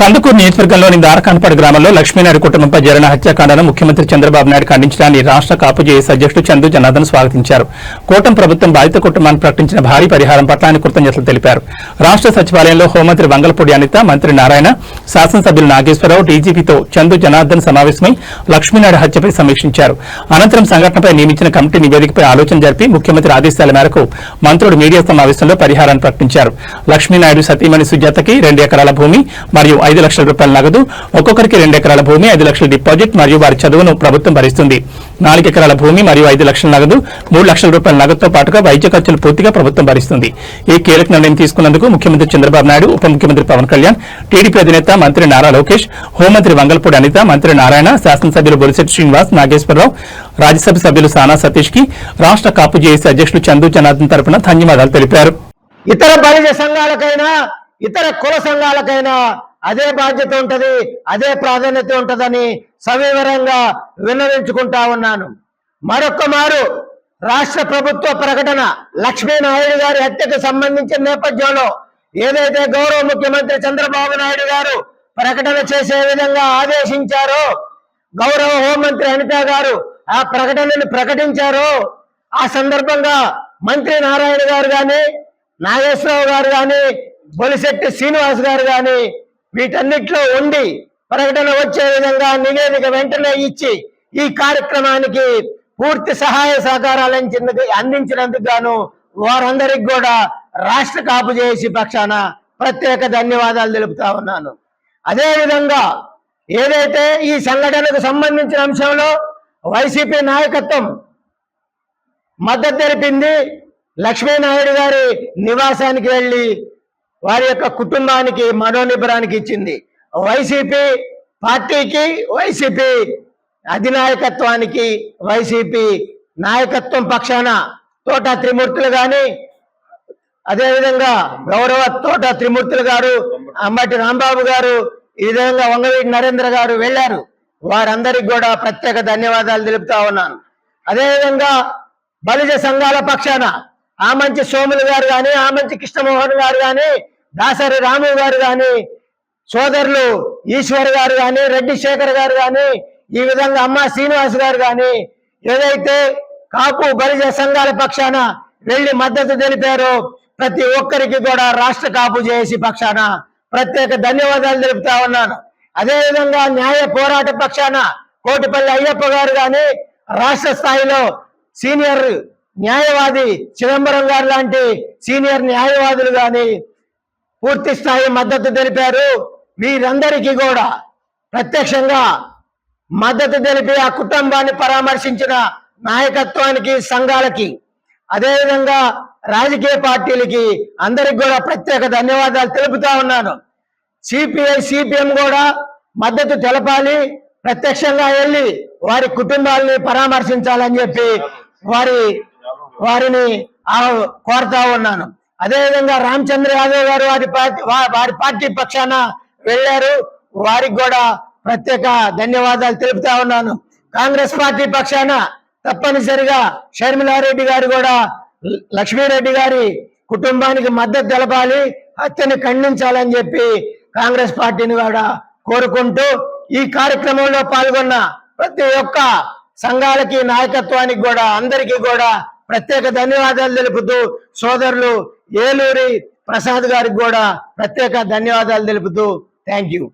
కందుకూరు నియోజకవర్గంలోని దారకాన్పాడు గ్రామంలో లక్ష్మీనాయుడు కుటుంబంపై జరిగిన హత్యాకాండను ముఖ్యమంత్రి చంద్రబాబు నాయుడు ఖండించడాన్ని రాష్ట్ర కాపు జేఏసీ అధ్యక్షుడు చందు జనార్దన్ స్వాగతించారు. కూటమి ప్రభుత్వం బాధిత కుటుంబానికి ప్రకటించిన భారీ పరిహారం పట్ల ఆయన కృతజ్ఞతలు తెలిపారు. రాష్ట్ర సచివాలయంలో హోంమంత్రి వంగలపూడి అనిత మంత్రి నారాయణ శాసనసభ్యులు నాగేశ్వరరావు డీజీపీతో చందు జనార్దన్ సమావేశమై లక్ష్మీనాయుడు హత్యపై సమీక్షించారు. అనంతరం సంఘటనపై నియమించిన కమిటీ నివేదికపై ఆలోచన జరిపి ముఖ్యమంత్రి ఆదేశాల మేరకు మంత్రుడు మీడియా సమావేశంలో పరిహారాన్ని ప్రకటించారు. లక్ష్మీనాయుడు సతీమణి సుజాతకి రెండు ఎకరాల భూమి మరియు ఐదు లక్షల రూపాయల నగదు ఒక్కొక్కరికి రెండు ఎకరాల భూమి ఐదు లక్షల డిపాజిట్ మరియు వారి చదువును ప్రభుత్వం భరిస్తుంది. నాలుగు ఎకరాల భూమి మరియు ఐదు లక్షల నగదు మూడు లక్షల రూపాయల నగదుతో పాటుగా వైద్య ఖర్చులు పూర్తిగా ప్రభుత్వం భరిస్తుంది. ఈ కీలక నిర్ణయం తీసుకున్నందుకు ముఖ్యమంత్రి చంద్రబాబు నాయుడు ఉప ముఖ్యమంత్రి పవన్ కళ్యాణ్ టీడీపీ అధినేత మంత్రి నారా లోకేష్ హోంమంత్రి వంగల్పూడి అనిత మంత్రి నారాయణ శాసనసభ్యులు బొలిశెట్టి శ్రీనివాస్ నాగేశ్వరరావు రాజ్యసభ సభ్యులు సానా సతీష్కి రాష్ట్ర కాపు జేఏసీ అధ్యక్షులు చందు జనార్దన్ తరపున ధన్యవాదాలు తెలిపారు. ఇతర బలిజ సంఘాలకైనా ఇతర కుల సంఘాలకైనా అదే బాధ్యత ఉంటది అదే ప్రాధాన్యత ఉంటదని సవివరంగా విన్నవించుకుంటా ఉన్నాను. మరొక మారు రాష్ట్ర ప్రభుత్వ ప్రకటన లక్ష్మీనాయుడు గారి హత్యకు సంబంధించిన నేపథ్యంలో ఏదైతే గౌరవ ముఖ్యమంత్రి చంద్రబాబు నాయుడు గారు ప్రకటన చేసే విధంగా ఆదేశించారో గౌరవ హోంమంత్రి అనిత గారు ఆ ప్రకటనను ప్రకటించారో ఆ సందర్భంగా మంత్రి నారాయణ గారు గాని నాగేశ్వరరావు గారు గాని బొలిశెట్టి శ్రీనివాస్ గారు గాని వీటన్నిటిలో ఉండి ప్రకటన వచ్చే విధంగా నివేదిక వెంటనే ఇచ్చి ఈ కార్యక్రమానికి పూర్తి సహాయ సహకారాలు అందించినందుకు అందించినందుకు గాను వారందరికి కూడా రాష్ట్ర కాపు చేసి పక్షాన ప్రత్యేక ధన్యవాదాలు తెలుపుతా ఉన్నాను. అదే విధంగా ఏదైతే ఈ సంఘటనకు సంబంధించిన అంశంలో వైసీపీ నాయకత్వం మద్దతు తెలిపింది లక్ష్మీనాయుడు గారి నివాసానికి వెళ్ళి వారి యొక్క కుటుంబానికి మనోనిబరానికి ఇచ్చింది. వైసీపీ పార్టీకి వైసీపీ అధినాయకత్వానికి వైసీపీ నాయకత్వం పక్షాన తోట త్రిమూర్తులు కానీ అదేవిధంగా గౌరవ తోట త్రిమూర్తులు గారు అంబటి రాంబాబు గారు ఈ విధంగా వంగవీటి నరేంద్ర గారు వెళ్ళారు. వారందరికి కూడా ప్రత్యేక ధన్యవాదాలు తెలుపుతా ఉన్నాను. అదేవిధంగా బలిజ సంఘాల పక్షాన ఆమంచి సోములు గారు కానీ ఆమంచి కృష్ణమోహన్ గారు కానీ దాసరి రాము గారు కానీ సోదరులు ఈశ్వర్ గారు కానీ రెడ్డి శేఖర్ గారు కానీ ఈ విధంగా అమ్మ శ్రీనివాస్ గారు కానీ ఏదైతే కాపు బలిజ సంఘాల పక్షాన వెళ్ళి మద్దతు తెలిపారో ప్రతి ఒక్కరికి కూడా రాష్ట్ర కాపు చేసి పక్షాన ప్రత్యేక ధన్యవాదాలు తెలుపుతా ఉన్నాను. అదేవిధంగా న్యాయ పోరాట పక్షాన కోటిపల్లి అయ్యప్ప గారు కానీ రాష్ట్ర స్థాయిలో సీనియర్ న్యాయవాది చిదంబరం గారు లాంటి సీనియర్ న్యాయవాదులు కానీ పూర్తి స్థాయి మద్దతు తెలిపారు. వీరందరికీ కూడా ప్రత్యక్షంగా మద్దతు తెలిపి ఆ కుటుంబాన్ని పరామర్శించిన నాయకత్వానికి సంఘాలకి అదేవిధంగా రాజకీయ పార్టీలకి అందరికి కూడా ప్రత్యేక ధన్యవాదాలు తెలుపుతా ఉన్నాను. సిపిఐ సిపిఎం కూడా మద్దతు తెలపాలి. ప్రత్యక్షంగా వెళ్ళి వారి కుటుంబాలని పరామర్శించాలని చెప్పి వారి వారిని కోరుతా ఉన్నాను. అదేవిధంగా రామచంద్ర యాదవ్ గారు వారి పార్టీ వారి పార్టీ పక్షాన వెళ్ళారు. వారికి కూడా ప్రత్యేక ధన్యవాదాలు తెలుపుతా ఉన్నాను. కాంగ్రెస్ పార్టీ పక్షాన తప్పనిసరిగా షర్మిలారెడ్డి గారు కూడా ల- లక్ష్మీరెడ్డి గారి కుటుంబానికి మద్దతు తెలపాలి. హత్యను ఖండించాలని చెప్పి కాంగ్రెస్ పార్టీని కూడా కోరుకుంటూ ఈ కార్యక్రమంలో పాల్గొన్న ప్రతి ఒక్క సంఘాలకి నాయకత్వానికి కూడా అందరికీ కూడా ప్రత్యేక ధన్యవాదాలు తెలుపుతూ సోదరులు ఏలూరి ప్రసాద్ గారికి కూడా ప్రత్యేక ధన్యవాదాలు తెలుపుతూ థ్యాంక్ యూ.